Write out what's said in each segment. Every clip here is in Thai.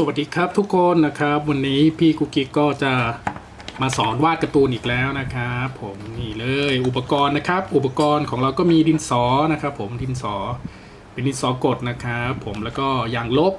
สวัสดีครับทุกคนนะครับ วันนี้พี่กุกกิ๊กก็จะมาสอนวาดการ์ตูนอีกแล้วนะครับผมนี่เลยอุปกรณ์นะครับ อุปกรณ์ของเราก็มีดินสอนะครับ ผมดินสอเป็นดินสอกดนะครับผมแล้วก็ยางลบ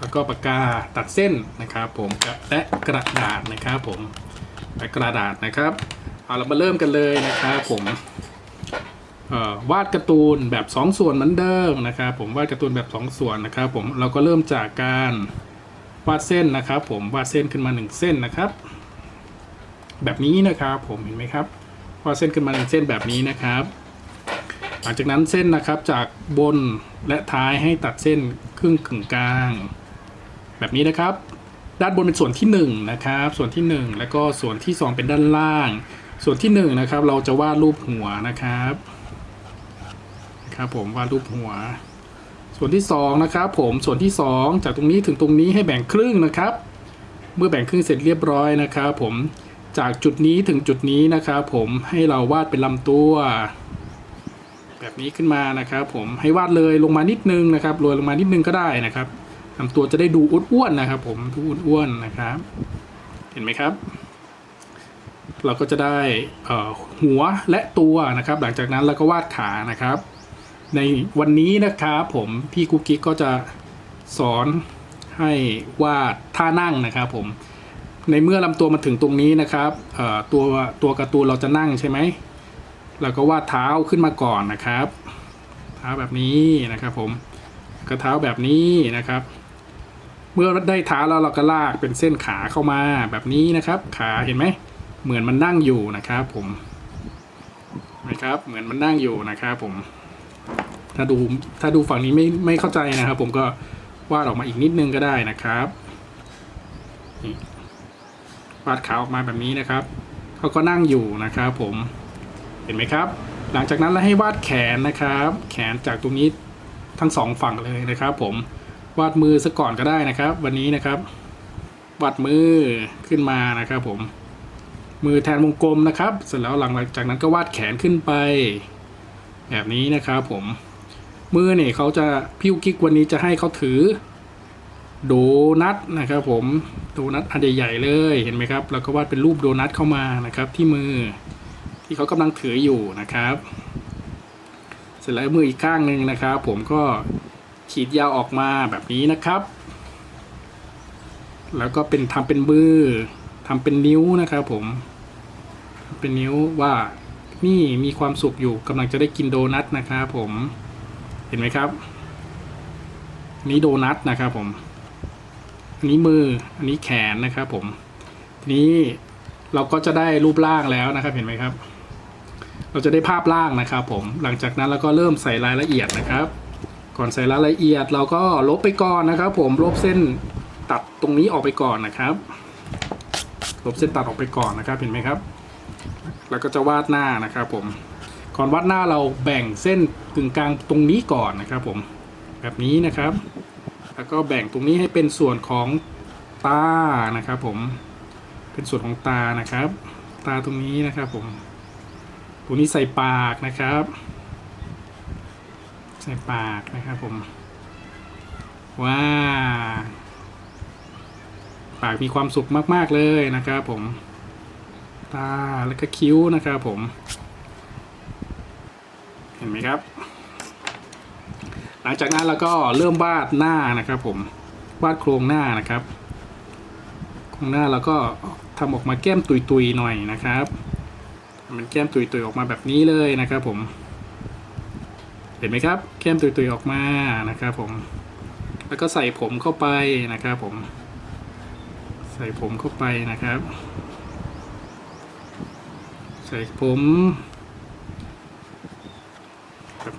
แล้วก็ปากกาตัดเส้นนะครับ ผมและกระดาษนะครับผมและกระดาษนะครับเอาเรามาเริ่มกันเลยนะครับผมวาดการ์ตูนแบบ 2 ส่วนเหมือนเดิมนะครับ ผมวาดการ์ตูนแบบ 2 ส่วนนะครับ ผมเราก็เริ่มจากการ วาดเส้นนะครับผมวาดเส้นขึ้นมา 1 เส้นนะครับ แบบนี้นะครับผมเห็นไหมครับวาดเส้นขึ้นมาหนึ่งเส้นแบบนี้นะครับ หลังจากนั้นเส้นนะครับจากบนและท้ายให้ตัดเส้นครึ่งกึ่งกลาง แบบนี้นะครับ ด้านบนเป็นส่วนที่1นะครับส่วนที่ 1 แล้วก็ส่วนที่ 2 เป็นด้านล่าง ส่วนที่1นะครับเราจะวาดรูปหัวนะครับครับผมวาดรูปหัว ส่วนที่ 2 นะครับผมส่วนที่ 2 จากตรงนี้ถึงตรงนี้ให้แบ่งครึ่งนะครับ เมื่อแบ่งครึ่งเสร็จเรียบร้อยนะครับผมจากจุดนี้ถึงจุดนี้นะครับผมให้เราวาดเป็นลำตัว แบบนี้ขึ้นมานะครับ ผมให้วาดเลยลงมานิดนึงนะครับโรยลงมานิดนึงก็ได้นะครับลำตัวจะได้ดูอ้วนๆนะครับ ผมดูอ้วนๆนะครับ เห็นไหมครับ เราก็จะได้หัวและตัวนะครับ หลังจากนั้นเราก็วาดขานะครับ ในวันนี้นะครับผมพี่กุ๊กกิ๊กก็จะสอนให้วาดท่านั่งนะครับผมในเมื่อลำตัวมาถึงตรงนี้นะครับตัวตัวการ์ตูนเราจะนั่งใช่ไหมเราก็วาดเท้าขึ้นมาก่อนนะครับ เท้าแบบนี้นะครับผมกระเท้าแบบนี้นะครับ เมื่อได้เท้าแล้วเราก็ลากเป็นเส้นขาเข้ามาแบบนี้นะครับ ขาเห็นไหมเหมือนมันนั่งอยู่นะครับผมนะครับ เหมือนมันนั่งอยู่นะครับผม ถ้าดูถ้าดูฝั่งนี้ไม่ไม่เข้าใจนะครับ ผมก็วาดออกมาอีกนิดนึงก็ได้นะครับวาดขาออกมาแบบนี้นะครับเขาก็นั่งอยู่นะครับผมเห็นไหมครับ หลังจากนั้นเราให้วาดแขนนะครับ แขนจากตรงนี้ทั้งสองฝั่งเลยนะครับ ผมวาดมือซะก่อนก็ได้นะครับ วันนี้นะครับวาดมือขึ้นมานะครับ ผม มือแทนวงกลมนะครับ เสร็จแล้วหลังจากนั้นก็วาดแขนขึ้นไป แบบนี้นะครับผม มือเนี่ยเขาจะพิวกิกวันนี้จะให้เขาถือโดนัทนะครับ ผมโดนัทอันใหญ่ๆเลยเห็นไหมครับแล้วก็วาดเป็นรูปโดนัทเข้ามานะครับ ที่มือที่เขากำลังถืออยู่นะครับ เสร็จแล้วมืออีกข้างหนึ่งนะครับ ผมก็ขีดยาวออกมาแบบนี้นะครับ แล้วก็เป็นทำเป็นมือทำเป็นนิ้วนะครับ ผมเป็นนิ้วว่านี่มีความสุขอยู่กำลังจะได้กินโดนัทนะครับผม เห็นไหมครับนนี้โดนัทนะครับผม อันนี้มือ อันนี้แขนนะครับผม ทีนี้เราก็จะได้รูปร่างแล้วนะครับ เห็นไหมครับ เราจะได้ภาพร่างนะครับ ผม หลังจากนั้นเราก็เริ่มใส่รายละเอียดนะครับ ก่อนใส่รายละเอียด เราก็ลบไปก่อนนะครับ ผม ลบเส้นตัดตรงนี้ออกไปก่อนนะครับ ลบเส้นตัดออกไปก่อนนะครับ เห็นไหมครับ แล้วก็จะวาดหน้านะครับผม ก่อนวาดหน้าเราแบ่งเส้นกึ่งกลางตรงนี้ก่อนนะครับผมแบบนี้นะครับ แล้วก็แบ่งตรงนี้ให้เป็นส่วนของตานะครับผมเป็นส่วนของตานะครับ ตาตรงนี้นะครับผมตรงนี้ใส่ปากนะครับ ใส่ปากนะครับผมว้าปากมีความสุขมาก ๆ เลยนะครับผม ตาแล้วก็คิ้วนะครับผม ห็นไหมครับ หลังจากนั้นเราก็เริ่มวาดหน้านะครับผมวาดโครงหน้านะครับโครงหน้าเราก็ทำออกมาแก้มตุยๆหน่อยนะครับมันแก้มตุยๆออกมาแบบนี้เลยนะครับ ผม เห็นไหมครับ แก้มตุยๆออกมานะครับ ผม แล้วก็ใส่ผมเข้าไปนะครับ ผม ใส่ผมเข้าไปนะครับ ใส่ผม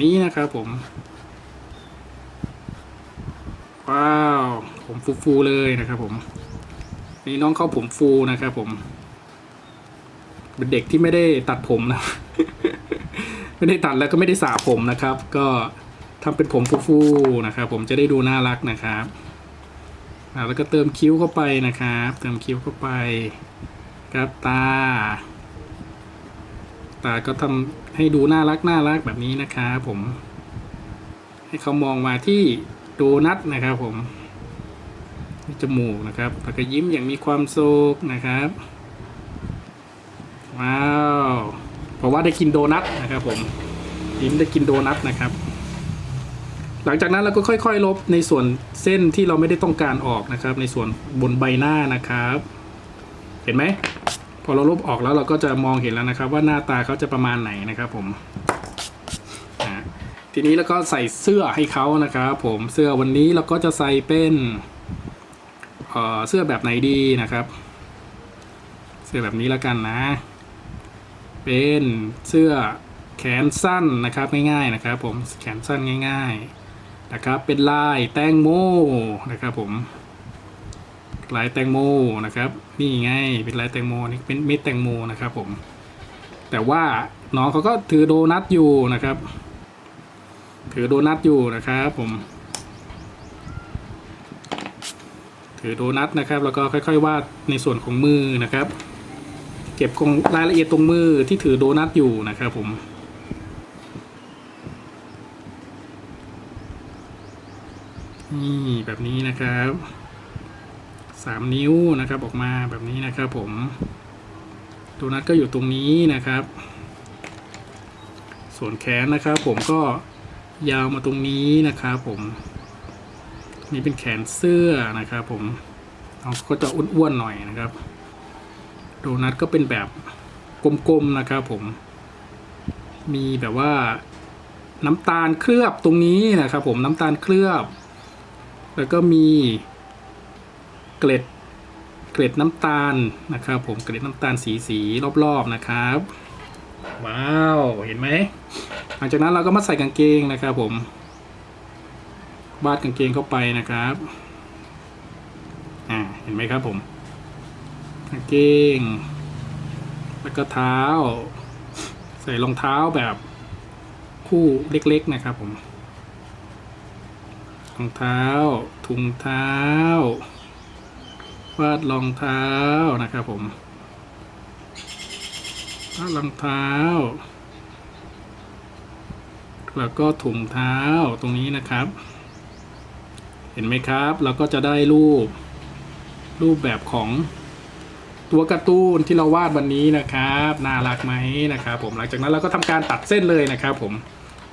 นี้นะครับผม ว้าว ผมฟู ๆ เลยนะครับผม นี่น้องเขาผมฟูนะครับผม เป็นเด็กที่ไม่ได้ตัดผมนะ ไม่ได้ตัดแล้วก็ไม่ได้สระผมนะครับ ก็ทำเป็นผมฟูๆนะครับผมจะได้ดูน่ารักนะครับแล้วก็เติมคิ้วเข้าไปนะครับ เติมคิ้วเข้าไปครับตา ตาก็ทำ ให้ดูน่ารักน่ารักแบบนี้นะครับผม ให้เขามองมาที่โดนัทนะครับผมจมูกนะครับแล้วก็ยิ้มอย่างมีความสุขนะครับว้าวเพราะว่าได้กินโดนัทนะครับผมยิ้มได้กินโดนัทนะครับ หลังจากนั้นเราก็ค่อย ๆ ลบในส่วนเส้นที่เราไม่ได้ต้องการออกนะครับ ในส่วนบนใบหน้านะครับ เห็นไหม พอเราลบออกแล้วเราก็จะมองเห็นแล้วนะครับ ว่าหน้าตาเขาจะประมาณไหนนะครับ ผมทีนี้แล้วก็ใส่เสื้อให้เขานะครับผมเสื้อวันนี้เราก็จะใส่เป็นเเสื้อแบบไหนดีนะครับ เสื้อแบบนี้แล้วกันนะ เป็นเสื้อแขนสั้นนะครับง่ายๆนะครับ ผมแขนสั้นง่าย ๆ นะครับเป็นลายแตงโมนะครับผม ลายแตงโมนะครับ นี่ไงเป็นลายแตงโมนี่เป็นเม็ดแตงโมนะครับผม แต่ว่าน้องเขาก็ถือโดนัทอยู่นะครับ ถือโดนัทอยู่นะครับผม ถือโดนัทนะครับ แล้วก็ค่อย ๆ วาดในส่วนของมือนะครับ เก็บของรายละเอียดตรงมือที่ถือโดนัทอยู่นะครับผมนี่แบบนี้นะครับ สามนิ้วนะครับออกมาแบบนี้นะครับผมโดนัทก็อยู่ตรงนี้นะครับ ส่วนแขนนะครับผมก็ยาวมาตรงนี้นะครับผมนี่เป็นแขนเสื้อนะครับผมน้องก็จะอ้วนๆหน่อยนะครับ โดนัทก็เป็นแบบกลมๆนะครับผมมีแบบว่าน้ำตาลเคลือบตรงนี้นะครับผมน้ำตาลเคลือบ แล้วก็มี เกล็ดเกล็ดน้ำตาลนะครับ ผมเกล็ดน้ำตาลสีสีรอบๆนะครับ ว้าวเห็นไหมหลังจากนั้นเราก็มาใส่กางเกงนะครับ ผมวาดกางเกงเข้าไปนะครับอ่าเห็นไหมครับผมกางเกง แล้วก็เท้า ใส่รองเท้าแบบคู่เล็กๆนะครับผมรองเท้าถุงเท้า วาดรองเท้านะครับผมวาดรองเท้า แล้วก็ถุงเท้าตรงนี้นะครับ เห็นไหมครับ เราก็จะได้รูป รูปแบบของตัวการ์ตูนที่เราวาดวันนี้นะครับ น่ารักไหมนะครับผมหลังจากนั้นเราก็ทำการตัดเส้นเลยนะครับผม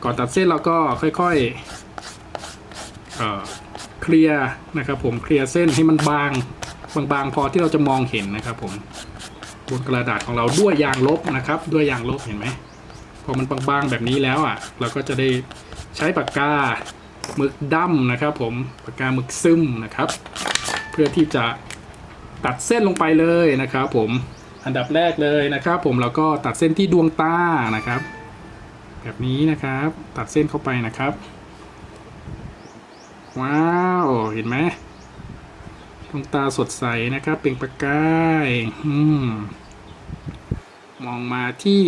ก่อนตัดเส้นเราก็ค่อยๆเออเคลียร์นะครับผมเคลียร์เส้นให้มันบาง บางๆ พอที่เราจะมองเห็นนะครับ ผมบนกระดาษของเราด้วยยางลบนะครับ ด้วยยางลบเห็นไหมพอมันบางๆแบบนี้แล้วอะ เราก็จะได้ใช้ปากกาหมึกดำนะครับ ผมปากกาหมึกซึมนะครับ เพื่อที่จะตัดเส้นลงไปเลยนะครับ ผมอันดับแรกเลยนะครับ ผมเราก็ตัดเส้นที่ดวงตานะครับ แบบนี้นะครับ ตัดเส้นเข้าไปนะครับ ว้าว เห็นไหม ดวงตาสดใสนะครับ เป็นประกายอืมมองมาที่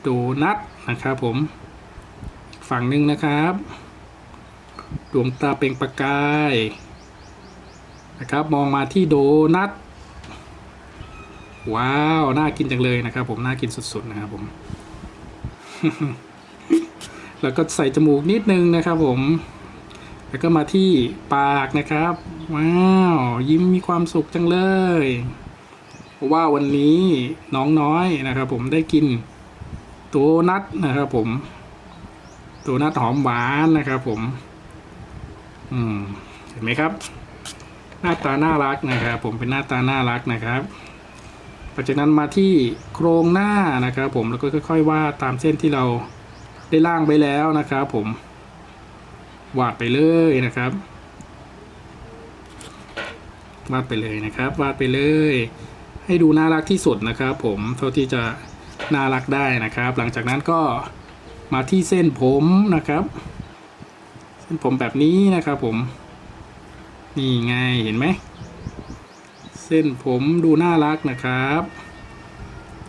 โดนัทนะครับผมฝั่งหนึ่งนะครับ ดวงตาเป็นประกายนะครับ มองมาที่โดนัทว้าว น่ากินจังเลยนะครับ ผมน่ากินสุดๆนะครับผม แล้วก็ใส่จมูกนิดนึงนะครับผม แล้วก็มาที่ปากนะครับ ว้าว ยิ้มมีความสุขจังเลย เพราะว่าวันนี้น้องน้อยนะครับ ผมได้กินโดนัทนะครับ ผมโดนัทหอมหวานนะครับ ผม อืมเห็นไหมครับ หน้าตาน่ารักนะครับ ผมเป็นหน้าตาน่ารักนะครับหลังจากนั้นมาที่โครงหน้านะครับ ผมแล้วก็ค่อย ๆวาดตามเส้นที่เราได้ล่างไปแล้วนะครับ ผม วาดไปเลยนะครับ วาดไปเลยนะครับ วาดไปเลย ให้ดูน่ารักที่สุดนะครับ ผมเท่าที่จะน่ารักได้นะครับ หลังจากนั้นก็มาที่เส้นผมนะครับ เส้นผมแบบนี้นะครับ ผม นี่ไงเห็นไหมเส้นผมดูน่ารักนะครับ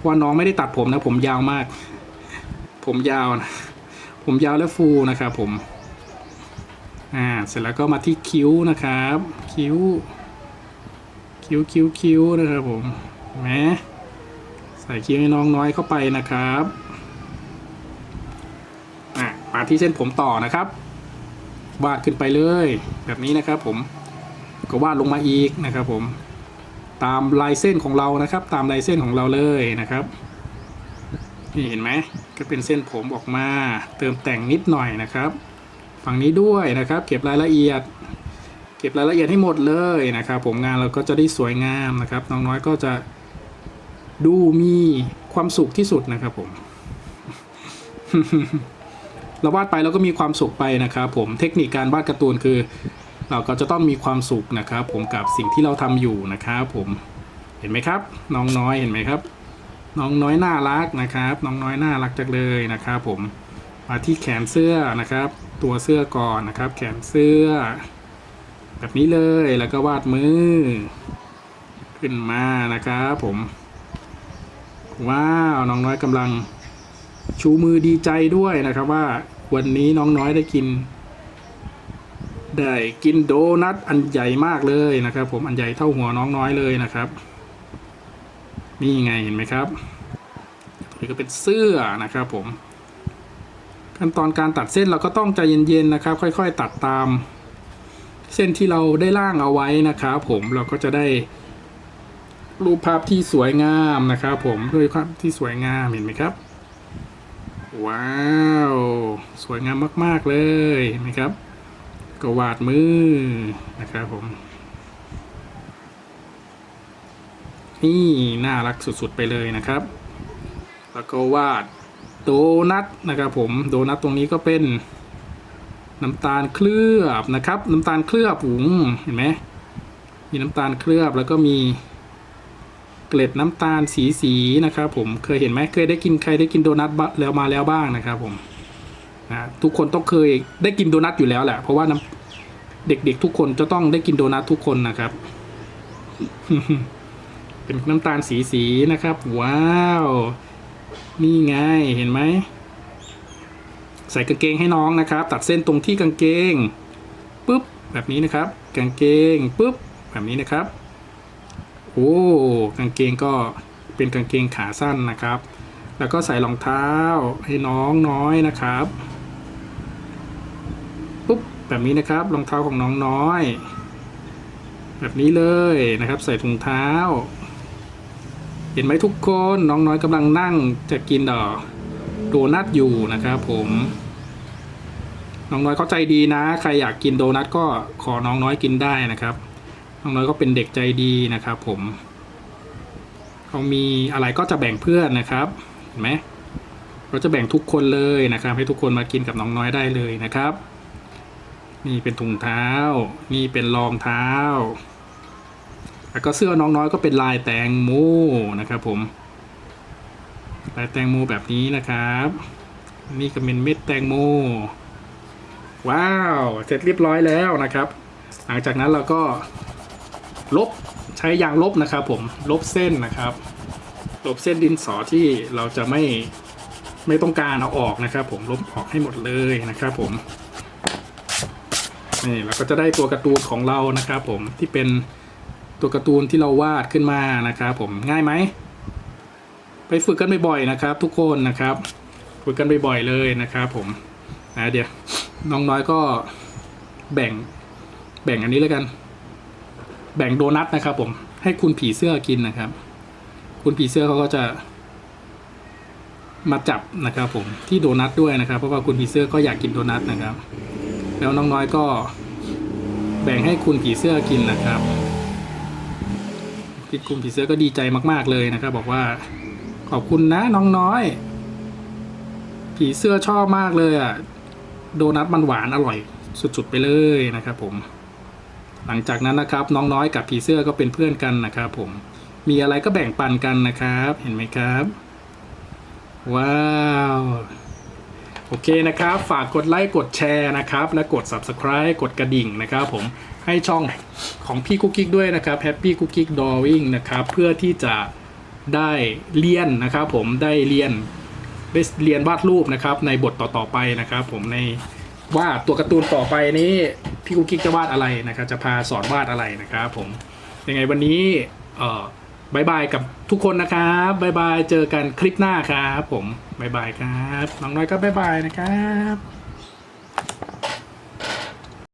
ว่าน้องไม่ได้ตัดผมนะ ผมยาวมาก ผมยาวนะ ผมยาวและฟูนะครับผม อ่าเสร็จแล้วก็มาที่คิ้วนะครับ คิ้ว คิ้วคิ้วคิ้วนะครับผมเห็นไหมใส่คิ้วให้น้องน้อยเข้าไปนะครับอะมาที่เส้นผมต่อนะครับวาดขึ้นไปเลยแบบนี้นะครับผมก็วาดลงมาอีกนะครับผมตามลายเส้นของเรานะครับ ตามลายเส้นของเราเลยนะครับนี่เห็นไหมก็เป็นเส้นผมออกมาเติมแต่งนิดหน่อยนะครับ ฝั่งนี้ด้วยนะครับ เก็บรายละเอียด เก็บรายละเอียดให้หมดเลยนะครับ ผมงานเราก็จะได้สวยงามนะครับน้องน้อยก็จะดูมีความสุขที่สุดนะครับผมเราวาดไปแล้วก็มีความสุขไปนะครับผมเทคนิคการวาดการ์ตูนคือ เราก็จะต้องมีความสุขนะครับ ผมกับสิ่งที่เราทำอยู่นะครับผมเห็นไหมครับ น้องน้อยเห็นไหมครับ น้องน้อยน่ารักนะครับ น้องน้อยน่ารักจังเลยนะครับ ผมมาที่แขนเสื้อนะครับ ตัวเสื้อก่อนนะครับ แขนเสื้อ แบบนี้เลยแล้วก็วาดมือ ขึ้นมานะครับผม ว้าวน้องน้อยกำลัง ชูมือดีใจด้วยนะครับว่าวันนี้น้องน้อยได้กิน ได้กินโดนัทอันใหญ่มากเลยนะครับ ผมอันใหญ่เท่าหัวน้องน้อยเลยนะครับนี่ไงเห็นไหมครับนี่ก็เป็นเสื้อนะครับผม ขั้นตอนการตัดเส้นเราก็ต้องใจเย็นๆนะครับ ค่อยๆ ตัดตาม เส้นที่เราได้ล่างเอาไว้นะครับผมเราก็จะได้รูปภาพที่สวยงามนะครับผมด้วยภาพที่สวยงามเห็นไหมครับ ว้าวสวยงามมาก ๆเลยนไหมครับ ก็วาดมือนะครับผมนี่น่ารักสุดๆไปเลยนะครับ แล้วก็วาด โดนัทนะครับผมโดนัทตรงนี้ก็เป็นน้ำตาลเคลือบนะครับ น้ำตาลเคลือบหุงเห็นไหมมีน้ำตาลเคลือบแล้วก็มีเกล็ดน้ำตาลสีสีๆนะครับ ผมเคยเห็นไหมเคยได้กินใครได้กินโดนัทแล้วมาแล้วบ้างนะครับผมนะทุกคนต้องเคยได้กินโดนัทอยู่แล้วแหละเพราะว่าน้ำเด็กๆทุกคนจะต้องได้กินโดนัททุกคนนะครับ เป็นน้ำตาลสีสีๆนะครับ ว้าว นี่ไงเห็นไหม ใส่กางเกงให้น้องนะครับ ตัดเส้นตรงที่กางเกงปุ๊บแบบนี้นะครับ กางเกงปุ๊บแบบนี้นะครับ โอ้กางเกงก็เป็นกางเกงขาสั้นนะครับ แล้วก็ใส่รองเท้าให้น้องน้อยนะครับปุ๊บแบบนี้นะครับรองเท้าของน้องน้อย แบบนี้เลยนะครับ ใส่ถุงเท้า เห็นไหมทุกคนน้องน้อยกำลังนั่งจะกินดอกโดนัทอยู่นะครับผมน้องน้อยเขาใจดีนะ ใครอยากกินโดนัทก็ขอน้องน้อยกินได้นะครับ น้องน้อยก็เป็นเด็กใจดีนะครับผมเขามีอะไรก็จะแบ่งเพื่อนนะครับเห็นไหมเราจะแบ่งทุกคนเลยนะครับ ให้ทุกคนมากินกับน้องน้อยได้เลยนะครับ นี่เป็นถุงเท้า นี่เป็นรองเท้า แล้วก็เสื้อน้องน้อยก็เป็นลายแตงโมนะครับผม ลายแตงโมแบบนี้นะครับ นี่ก็เป็นเม็ดแตงโม ว้าว เสร็จเรียบร้อยแล้วนะครับ หลังจากนั้นเราก็ลบใช้ยางลบนะครับผม ลบเส้นนะครับ ลบเส้นดินสอที่เราจะไม่ไม่ต้องการเอาออกนะครับผมลบออกให้หมดเลยนะครับผมนี่เราก็จะได้ตัวการ์ตูนของเรานะครับผมที่เป็น ตัวการ์ตูนที่เราวาดขึ้นมานะครับผมง่ายไหม ไปฝึกกันบ่อยๆนะครับ ทุกคนนะครับ ฝึกกันบ่อยๆเลยนะครับผมนะเดี๋ยวน้องน้อยก็แบ่งแบ่งอันนี้แล้วกัน แบ่งโดนัทนะครับ ผม ให้คุณผีเสื้อกินนะครับ คุณผีเสื้อเขาก็จะ มาจับนะครับ ผมที่โดนัทด้วยนะครับ เพราะว่าคุณผีเสื้อก็อยากกินโดนัทนะครับ แล้วน้องน้อยก็ แบ่งให้คุณผีเสื้อกินนะครับ พี่คุณผีเสื้อก็ดีใจมาก ๆ เลยนะครับ บอกว่า ขอบคุณนะน้องน้อย ผีเสื้อชอบมากเลยอะ โดนัทมันหวานอร่อย สุด ๆ ไปเลยนะครับผม หลังจากนั้นนะครับ น้องน้อยกับผีเสื้อก็เป็นเพื่อนกันนะครับผมมีอะไรก็แบ่งปันกันนะครับ เห็นไหมครับ ว้าว อเคนะครับ ฝากกดไลค์กดแชร์นะครับ และกด subscribe กดกระดิ่งนะครับผมให้ช่องของพี่กุ๊กกิ๊กด้วยนะครับ Happy Cookie Drawing นะครับ เพื่อที่จะได้เรียนนะครับผมได้เรียนได้เรียนวาดรูปนะครับในบทต่อๆไปนะครับ ผมในวาดตัวการ์ตูนต่อไปนี้พี่กุ๊กกิ๊กจะวาดอะไรนะครับ จะพาสอนวาดอะไรนะครับผมยังไงวันนี้เอ่อ บายบายกับทุกคนนะครับบายบายเจอกันคลิปหน้าครับ ผมบายบายครับน้องน้อยก็บายบายนะครับ